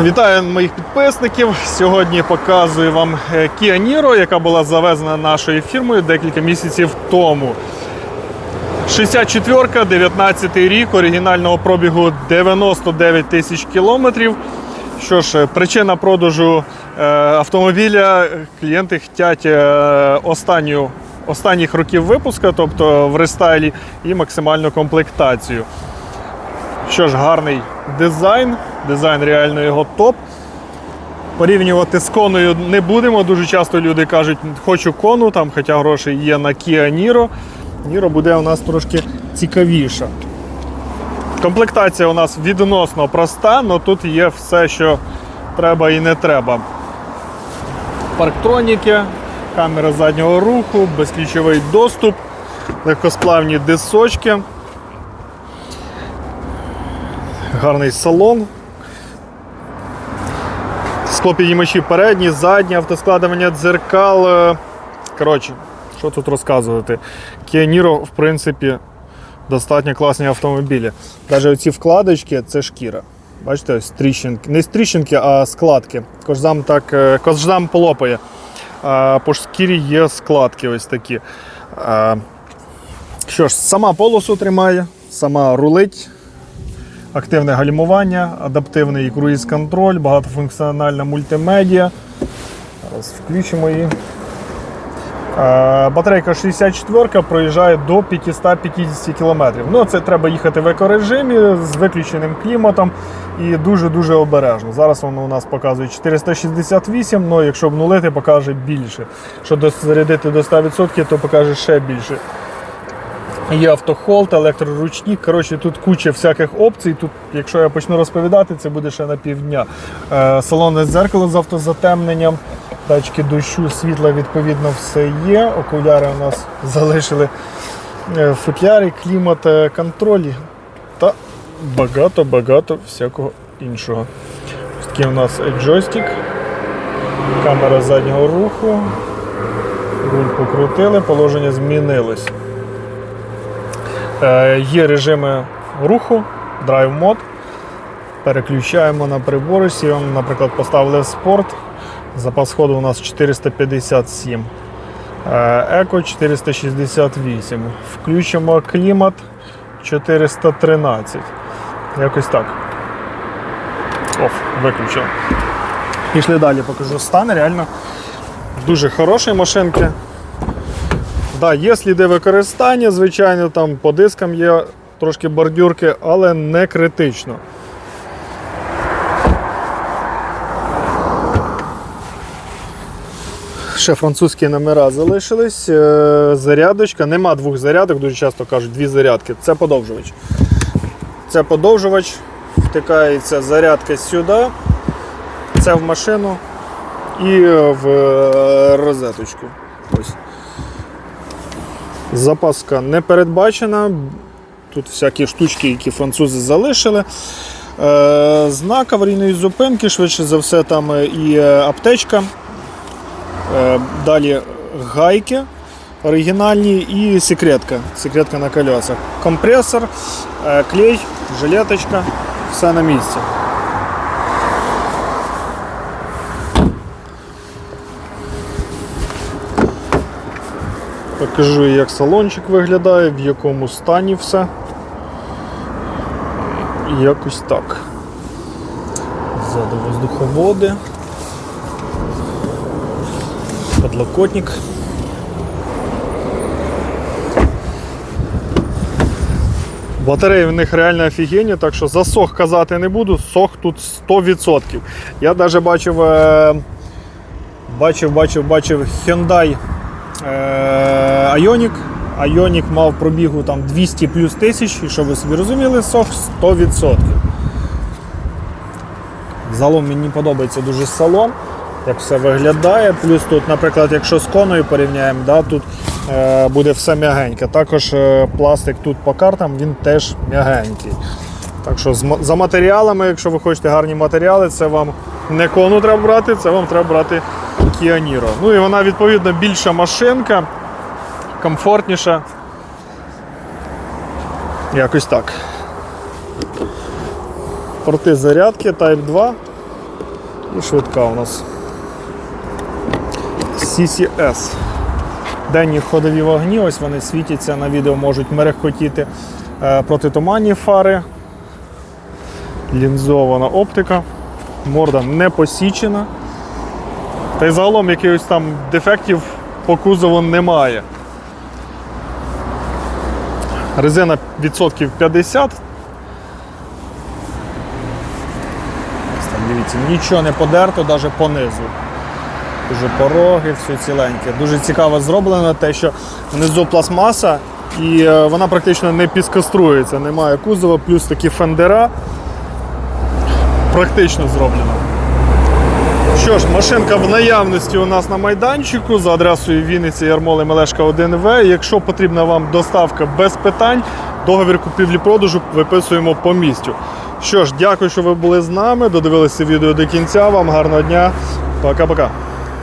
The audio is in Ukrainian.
Вітаю моїх підписників. Сьогодні показую вам е, Kia Niro, яка була завезена нашою фірмою декілька місяців тому. 64-ка, 19 рік, оригінального пробігу 99 тисяч кілометрів. Що ж, е, причина продажу е, автомобіля клієнти хочуть останню, останніх років випуску, тобто в рестайлі, і максимальну комплектацію. Що ж, гарний дизайн, дизайн реально його топ. Порівнювати з коною не будемо. Дуже часто люди кажуть, хочу кону, там, хоча гроші є на Kia Niro. Niro буде у нас трошки цікавіша. Комплектація у нас відносно проста, але тут є все, що треба і не треба. Парктроніки, камера заднього руху, безключовий доступ, легкосплавні дисочки. Гарний салон. Склопідіймачі передні, задні, автоскладування дзеркал. Е, Коротше, що тут розказувати? Kia Niro, в принципі, достатньо класні автомобілі. Навіть оці вкладочки це шкіра. Бачите, ось тріщинки. Не тріщинки, а складки. Кожзам так, е, кожзам полопає. По шкірі є складки ось такі. Що ж, сама полосу тримає, сама рулить. Активне гальмування, адаптивний круїз-контроль, багатофункціональна мультимедіа. Зараз включимо її. Батарейка 64 проїжджає до 550 км. Ну, це треба їхати в екорежимі з виключеним кліматом і дуже-дуже обережно. Зараз воно у нас показує 468, але якщо обнулити, покаже більше. Якщо зарядити до 100%, то покаже ще більше. Є автохолд, електроручник. Коротше, тут куча всяких опцій. Тут, якщо я почну розповідати, це буде ще на півдня. Е, Салонне дзеркало з автозатемненням, датчики дощу, світла, відповідно, все є. Окуляри у нас залишили е, в клімат, е, контроль та багато-багато всякого іншого. Ось такий у нас джойстик, камера заднього руху, руль покрутили, положення змінилось. Е, Є режими руху, драйв мод. Переключаємо на прибори. Сім, наприклад, поставили спорт. Запас ходу у нас 457. Е, Еко 468. Включимо клімат 413. Якось так. Оф, виключив. Пішли далі, покажу стан. Реально дуже хороші машинки. Да, є сліди використання, звичайно, там по дискам є трошки бордюрки, але не критично. Ще французькі номера залишились. Е, Зарядочка. Нема двох зарядок, дуже часто кажуть, дві зарядки. Це подовжувач. Це подовжувач, втикається зарядка сюди, це в машину і в е, розеточку. Запаска не передбачена. Тут всякі штучки, які французи залишили. Е, знак аварійної зупинки, швидше за все, там і е, аптечка. Е, далі гайки оригінальні і секретка. Секретка на колесах. Компресор, е, клей, жилеточка, все на місці. Покажу, як салончик виглядає, в якому стані все. Якось так. Ззаду воздуховоди. Подлокотник. Батареї в них реально офігенні, так що за сох казати не буду, сох тут 100%. Я навіть бачив, е, бачив, бачив, бачив Hyundai е, Ioniq. Ioniq мав пробігу там 200 плюс тисяч, і щоб ви собі розуміли, сох 100%. Загалом мені подобається дуже салон, як все виглядає. Плюс тут, наприклад, якщо з коною порівняємо, да, тут е, буде все м'ягеньке. Також е, пластик тут по картам він теж м'ягенький. Так що за матеріалами, якщо ви хочете гарні матеріали, це вам не кону треба брати, це вам треба брати Niro. Ну і вона відповідно більша машинка, комфортніша. Якось так. Порти зарядки Type 2. І швидка у нас. CCS. Денні ходові вогні, ось вони світяться на відео, можуть мерехкотіти. Е, Протитуманні фари. Лінзована оптика. Морда не посічена. Та й загалом якихось там дефектів по кузову немає. Резина відсотків 50. Ось там, дивіться, нічого не подерто, навіть понизу. Дуже пороги, все ціленьке. Дуже цікаво зроблено те, що внизу пластмаса і е, вона практично не піскострується, немає кузова, плюс такі фендера. Практично зроблено. Що ж, машинка в наявності у нас на майданчику за адресою Вінниці Ярмоли Мелешка 1В. Якщо потрібна вам доставка без питань, договір купівлі-продажу виписуємо по місцю. Що ж, дякую, що ви були з нами. Додивилися відео до кінця. Вам гарного дня. Пока-пока.